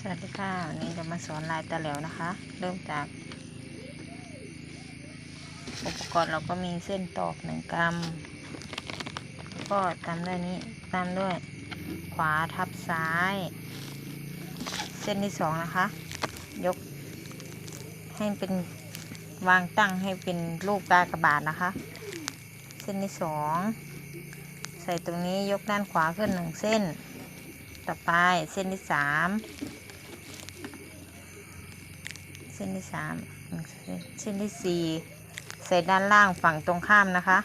สวัสดีค่ะวันนี้จะมาสอนลายตะแหลวนะคะ เริ่มจาก อุปกรณ์เราก็มีเส้นตอกหนึ่งกรัมก็ตามด้วยนี้ตามด้วยขวาทับซ้าย เส้นที่สองนะคะ ยกให้เป็นวางตั้งให้เป็นลูกตากระบาดนะคะ เส้นที่สองใส่ตรงนี้ยกด้านขวาขึ้นหนึ่งเส้นต่อไปเส้นที่สาม เส้นที่สามเส้นเส้นที่สี่ใส่ด้านล่างฝั่งตรงข้ามนะคะ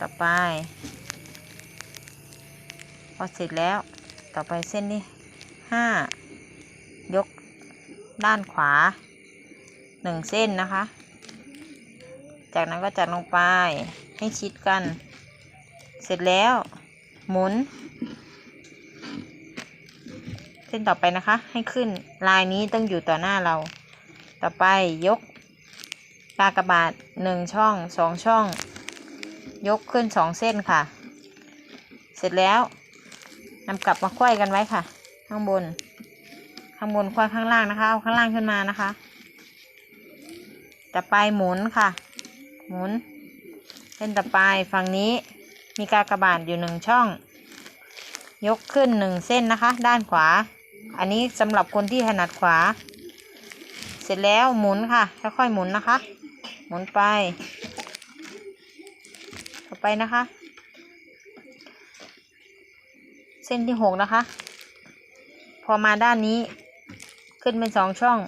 ต่อไป พอเสร็จแล้วต่อไปเส้นที่ห้ายกด้านขวาหนึ่งเส้นนะคะ จากนั้นก็จัดลงไปให้ชิดกัน เสร็จแล้วหมุน เส้นต่อไปนะคะ ให้ขึ้นลายนี้ต้องอยู่ต่อหน้าเรา ต่อไปยกกากบาทหนึ่งช่องสองช่อง ยกขึ้นสองเส้นค่ะ เสร็จแล้วนำกลับมาควยกันไว้ค่ะ ข้างบน ข้างบนควยข้างล่างนะคะ เอาข้างล่างขึ้นมานะคะ ต่อไปหมุนค่ะ หมุนเส้นต่อไปฝั่งนี้มีกากบาทอยู่หนึ่งช่อง ยกขึ้นหนึ่งเส้นนะคะ ด้านขวา อันนี้สำหรับคนที่ถนัดขวา เสร็จแล้วหมุนค่ะ ค่อยๆหมุนนะคะ หมุนไป ต่อไปนะคะ เส้นที่หกนะคะ พอมาด้านนี้ขึ้นเป็นสองช่อง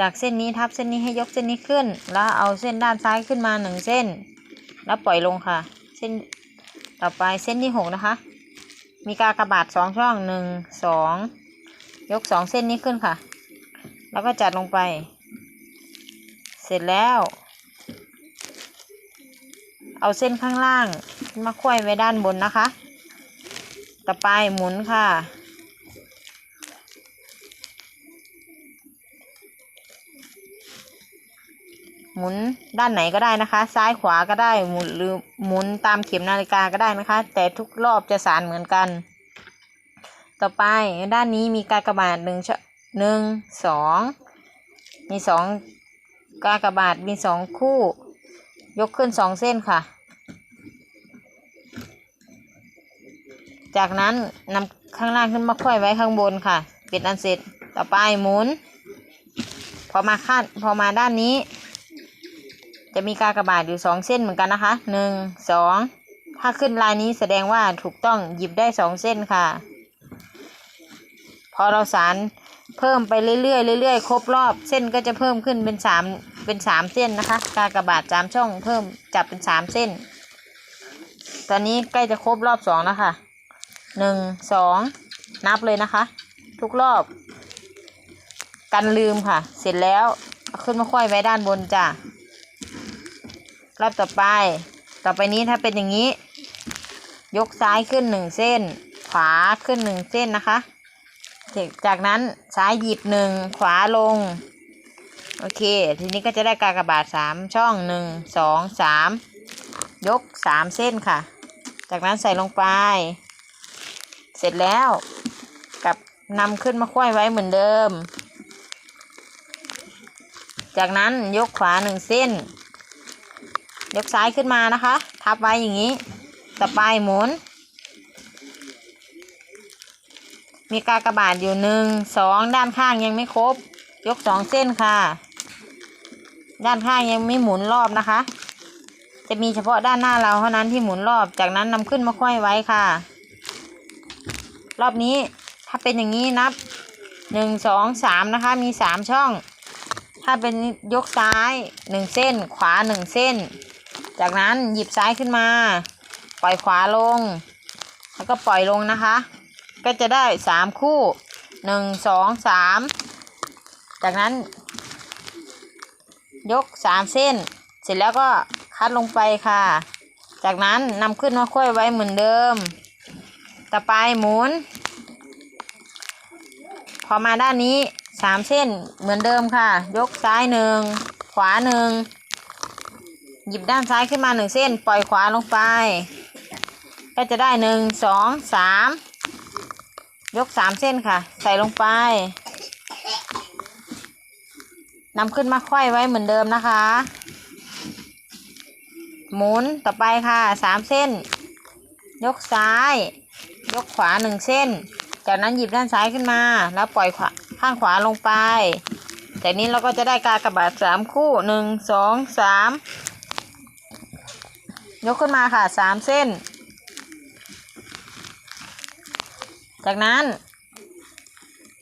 จากเส้นนี้ทับเส้นนี้ให้ยกเส้นนี้ขึ้น แล้วเอาเส้นด้านซ้ายขึ้นมาหนึ่งเส้น แล้วปล่อยลงค่ะ เส้นต่อไปเส้นที่หกนะคะ มีกากระบาดสองช่องหนึ่งสองยกสองเส้นนี้ขึ้นค่ะ แล้วก็จัดลงไป เสร็จแล้ว เอาเส้นข้างล่างมาควยไว้ด้านบนนะคะ ต่อไปหมุนค่ะ หมุนด้านไหนก็ได้นะคะ ซ้ายขวาก็ได้หมุนหรือหมุนตามเข็มนาฬิกาก็ได้นะคะ แต่ทุกรอบจะสานเหมือนกัน ต่อไปด้านนี้มีกากบาทหนึ่งชหนึ่งสองมีสองกากบาทมีสองคู่ ยกขึ้นสองเส้นค่ะ จากนั้นนำข้างล่างขึ้นมาค่อยไว้ข้างบนค่ะ เป็นอันเสร็จต่อไปหมุน พอมาคาดพอมาด้านนี้ จะมีกากบาทอยู่สองเส้นเหมือนกันนะคะหนึ่งสองถ้าขึ้นลายนี้แสดงว่าถูกต้องหยิบได้สองเส้นค่ะ พอเราสารเพิ่มไปเรื่อยๆเรื่อยๆครบรอบเส้นก็จะเพิ่มขึ้นเป็นสามเป็นสามเส้นนะคะ กากบาทสามช่องเพิ่มจับเป็นสามเส้น ตอนนี้ใกล้จะครบรอบสองแล้วค่ะหนึ่งสองนับเลยนะคะ ทุกรอบ กันลืมค่ะ เสร็จแล้วขึ้นมาค่อยไว้ด้านบนจ้ะ รอบต่อไป ต่อไปนี้ถ้าเป็นอย่างนี้ ยกซ้ายขึ้นหนึ่งเส้น ขวาขึ้นหนึ่งเส้นนะคะ จากนั้นซ้ายหยิบหนึ่งขวาลง โอเค ทีนี้ก็จะได้กากบาทสามช่องหนึ่งสองสามยกสามเส้นค่ะ จากนั้นใส่ลงไป เสร็จแล้วกับนำขึ้นมาควยไว้เหมือนเดิม จากนั้นยกขวาหนึ่งเส้น ยกซ้ายขึ้นมานะคะ ทับไว้อย่างนี้ ต่อไปหมุน มีกากระบาทอยู่หนึ่งสองด้านข้างยังไม่ครบ ยกสองเส้นค่ะ ด้านข้างยังไม่หมุนรอบนะคะ จะมีเฉพาะด้านหน้าเราเท่านั้นที่หมุนรอบ จากนั้นนำขึ้นมาค่อยไว้ค่ะ รอบนี้ถ้าเป็นอย่างนี้นับหนึ่งสองสามนะคะ มีสามช่อง ถ้าเป็นยกซ้ายหนึ่งเส้น ขวาหนึ่งเส้น จากนั้นหยิบซ้ายขึ้นมา ปล่อยขวาลง แล้วก็ปล่อยลงนะคะ ก็จะได้สามคู่หนึ่งสองสามจากนั้น ยกสามเส้น เสร็จแล้วก็คัดลงไปค่ะ จากนั้นนำขึ้นมาค่อยไว้เหมือนเดิม ต่อไปหมุน พอมาด้านนี้สามเส้นเหมือนเดิมค่ะ ยกซ้ายหนึ่งขวาหนึ่ง หยิบด้านซ้ายขึ้นมาหนึ่งเส้น ปล่อยขวาลงไป ก็จะได้หนึ่งสองสามยกสามเส้นค่ะ ใส่ลงไปนำขึ้นมาค่อยไว้เหมือนเดิมนะคะ หมุนต่อไปค่ะสามเส้น ยกซ้าย ยกขวาหนึ่งเส้น จากนั้นหยิบด้านซ้ายขึ้นมา แล้วปล่อยขวาข้างขวาลงไปจากนี้เราก็จะได้กากระบาทสามคู่หนึ่งสองสาม ยกขึ้นมาค่ะสามเส้น จากนั้น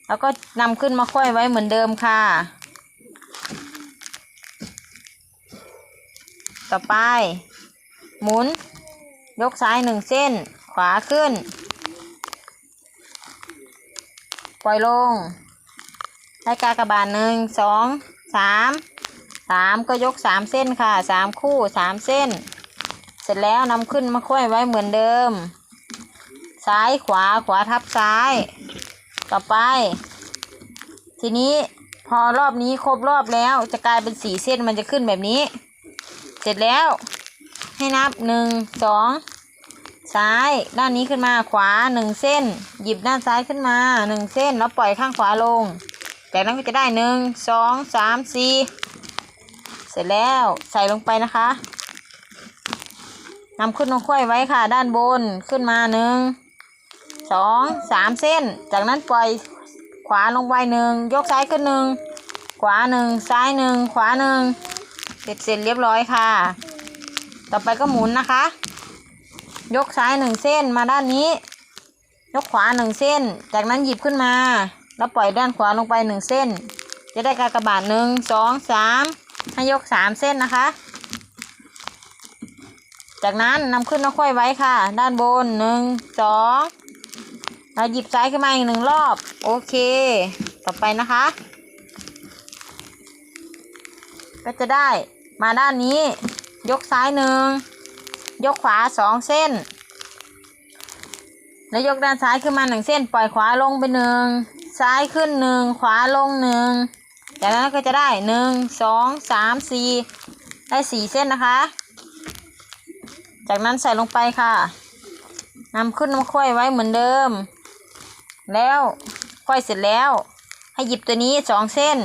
เราก็นำขึ้นมาค่อยไว้เหมือนเดิมค่ะ ต่อไป หมุน ยกซ้ายหนึ่งเส้น ขวาขึ้น ปล่อยลง ได้กากบาทหนึ่งสองสามสามก็ยกสามเส้นค่ะสามคู่สามเส้น เสร็จแล้วนำขึ้นมาค่อยไว้เหมือนเดิม ซ้ายขวาขวาทับซ้าย ต่อไป ทีนี้พอรอบนี้ครบรอบแล้วจะกลายเป็นสี่เส้นมันจะขึ้นแบบนี้ เสร็จแล้ว ให้นับหนึ่งสองซ้ายด้านนี้ขึ้นมาขวาหนึ่งเส้น หยิบด้านซ้ายขึ้นมาหนึ่งเส้นแล้วปล่อยข้างขวาลง จากนั้นก็จะได้หนึ่งสองสามสี่เสร็จแล้วใส่ลงไปนะคะ นำขึ้นมาค่อยไว้ค่ะ ด้านบนขึ้นมาหนึ่งสองสามเส้น จากนั้นปล่อยขวาลงไปหนึ่งยกซ้ายขึ้นหนึ่งขวาหนึ่งซ้ายหนึ่งขวาหนึ่งเสร็จเสร็จเรียบร้อยค่ะ ต่อไปก็หมุนนะคะ ยกซ้ายหนึ่งเส้นมาด้านนี้ ยกขวาหนึ่งเส้น จากนั้นหยิบขึ้นมา แล้วปล่อยด้านขวาลงไปหนึ่งเส้น จะได้กากบาทหนึ่งสองสามให้ยกสามเส้นนะคะ จากนั้นนำขึ้นมาค่อยไว้ค่ะ ด้านบนหนึ่งสองเราหยิบซ้ายขึ้นมาอีกหนึ่งรอบ โอเค ต่อไปนะคะ ก็จะได้มาด้านนี้ ยกซ้ายหนึ่งยกขวาสองเส้น แล้วยกด้านซ้ายขึ้นมาหนึ่งเส้น ปล่อยขวาลงไปหนึ่งซ้ายขึ้นหนึ่งขวาลงหนึ่งจากนั้นก็จะได้หนึ่งสองสามสี่ได้สี่เส้นนะคะ จากนั้นใส่ลงไปค่ะนำขึ้นมาค่อยไว้เหมือนเดิม แล้วค่อยเสร็จแล้ว ให้หยิบตัวนี้สองเส้น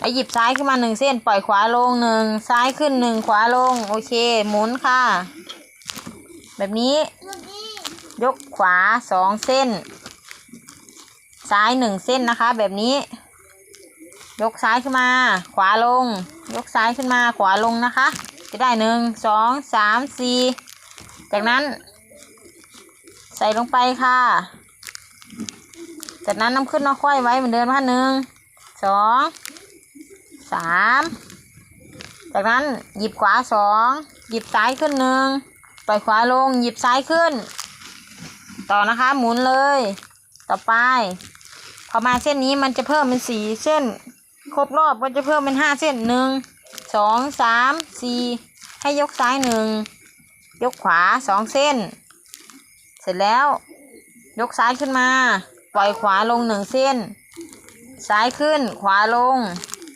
ไอหยิบซ้ายขึ้นมาหนึ่งเส้น ปล่อยขวาลงหนึ่งซ้ายขึ้นหนึ่งขวาลง โอเค หมุนค่ะ แบบนี้ ยกขวาสองเส้น ซ้ายหนึ่งเส้นนะคะ แบบนี้ ยกซ้ายขึ้นมา ขวาลง ยกซ้ายขึ้นมาขวาลงนะคะ จะได้หนึ่งสองสามสี่จากนั้น ใส่ลงไปค่ะ จากนั้นน้ำขึ้นมาค่อยไว้เหมือนเดิมค่ะหนึ่งสองสามจากนั้นหยิบขวาสองหยิบซ้ายขึ้นหนึ่งปล่อยขวาลงหยิบซ้ายขึ้น ต่อนะคะหมุนเลย ต่อไป พอมาเส้นนี้มันจะเพิ่มเป็นสี่เส้น ครบรอบก็จะเพิ่มเป็นห้าเส้นหนึ่ง สองสามสี่ให้ยกซ้ายหนึ่งยกขวาสองเส้น เสร็จแล้ว ยกซ้ายขึ้นมา ปล่อยขวาลงหนึ่งเส้น ซ้ายขึ้นขวาลง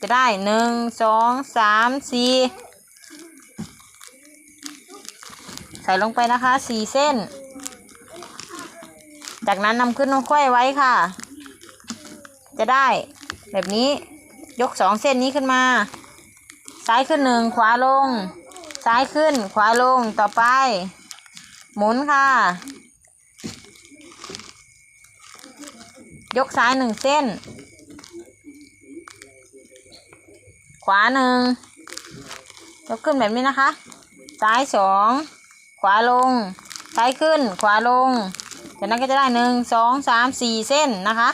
จะได้หนึ่งสองสามสี่ใส่ลงไปนะคะสี่เส้น จากนั้นนำขึ้นมาค่อยไว้ค่ะ จะได้แบบนี้ยกสองเส้นนี้ขึ้นมา ซ้ายขึ้นหนึ่งขวาลง ซ้ายขึ้น ขวาลงต่อไป หมุนค่ะ ยกซ้ายหนึ่งเส้น ขวาหนึ่งยกขึ้นแบบนี้นะคะ ซ้ายสองขวาลง ซ้ายขึ้น ขวาลงจากนั้นก็จะได้หนึ่งสองสามสี่เส้นนะคะ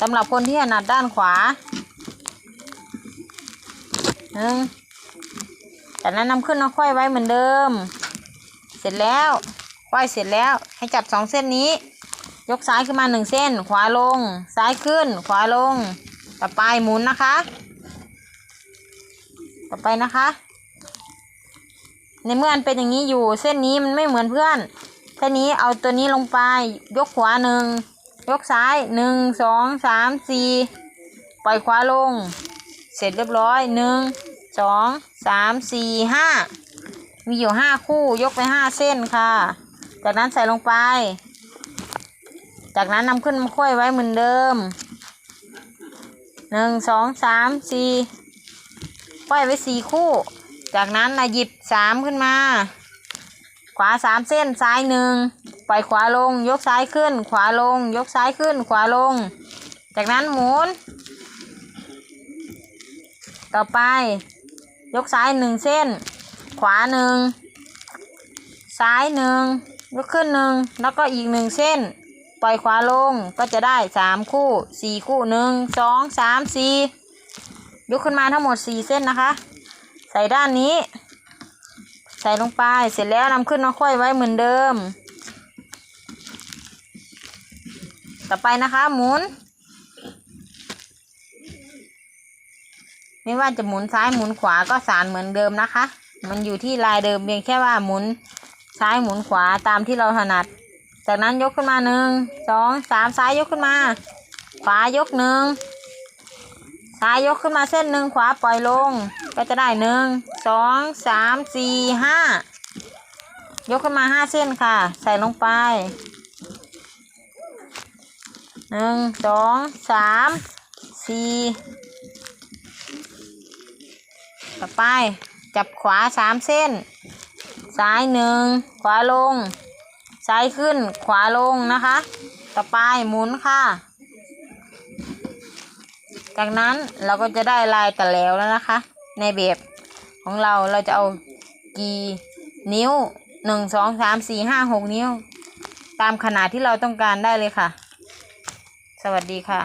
สำหรับคนที่ถนัดด้านขวา หนึ่งจากนั้นนำขึ้นมาค่อยไว้เหมือนเดิม เสร็จแล้วค่อยเสร็จแล้วให้จับสองเส้นนี้ ยกซ้ายขึ้นมาหนึ่งเส้น ขวาลง ซ้ายขึ้น ขวาลง ต่อไปหมุนนะคะ ต่อไปนะคะ ในเมื่อมันเป็นอย่างนี้อยู่เส้นนี้มันไม่เหมือนเพื่อนเส้นนี้เอาตัวนี้ลงไป ยกขวาหนึ่งยกซ้ายหนึ่งสองสามสี่ปล่อยขวาลง เสร็จเรียบร้อยหนึ่งสองสามสี่ห้ามีอยู่ห้าคู่ยกไปห้าเส้นค่ะ จากนั้นใส่ลงไป จากนั้นนำขึ้นมาค่อยไว้เหมือนเดิมหนึ่งสองสามสี่ค่อยไว้สี่คู่ จากนั้นนะหยิบสามขึ้นมา ขวาสามเส้นซ้ายหนึ่งปล่อยขวาลงยกซ้ายขึ้น ขวาลงยกซ้ายขึ้น ขวาลง จากนั้นหมุน ต่อไป ยกซ้ายหนึ่งเส้น ขวาหนึ่งซ้ายหนึ่งยกขึ้นหนึ่งแล้วก็อีกหนึ่งเส้น ปล่อยขวาลงก็จะได้สามคู่สี่คู่หนึ่งสองสามสี่ยกขึ้นมาทั้งหมดสี่เส้นนะคะ ใส่ด้านนี้ ใส่ลงไปเสร็จแล้วนำขึ้นมาค่อยไว้เหมือนเดิม ต่อไปนะคะหมุน ไม่ว่าจะหมุนซ้ายหมุนขวาก็สารเหมือนเดิมนะคะ มันอยู่ที่ลายเดิมเพียงแค่ว่าหมุนซ้ายหมุนขวาตามที่เราถนัด จากนั้นยกขึ้นมาหนึ่งสองสามซ้ายยกขึ้นมา ขวายกหนึ่งซ้ายยกขึ้นมาเส้นหนึ่งขวาปล่อยลง ก็จะได้หนึ่งสองสามสี่ห้ายกขึ้นมาห้าเส้นค่ะ ใส่ลงไปหนึ่งสองสามสี่ ต่อไป จับขวาสามเส้น ซ้ายหนึ่งขวาลง ซ้ายขึ้นขวาลงนะคะ ต่อไปหมุนค่ะ จากนั้นเราก็จะได้ลายตะแล้วแล้วนะคะ ในแบบของเราเราจะเอากี่นิ้วหนึ่งสองสามสี่ห้าหกนิ้ว ตามขนาดที่เราต้องการได้เลยค่ะ สวัสดีค่ะ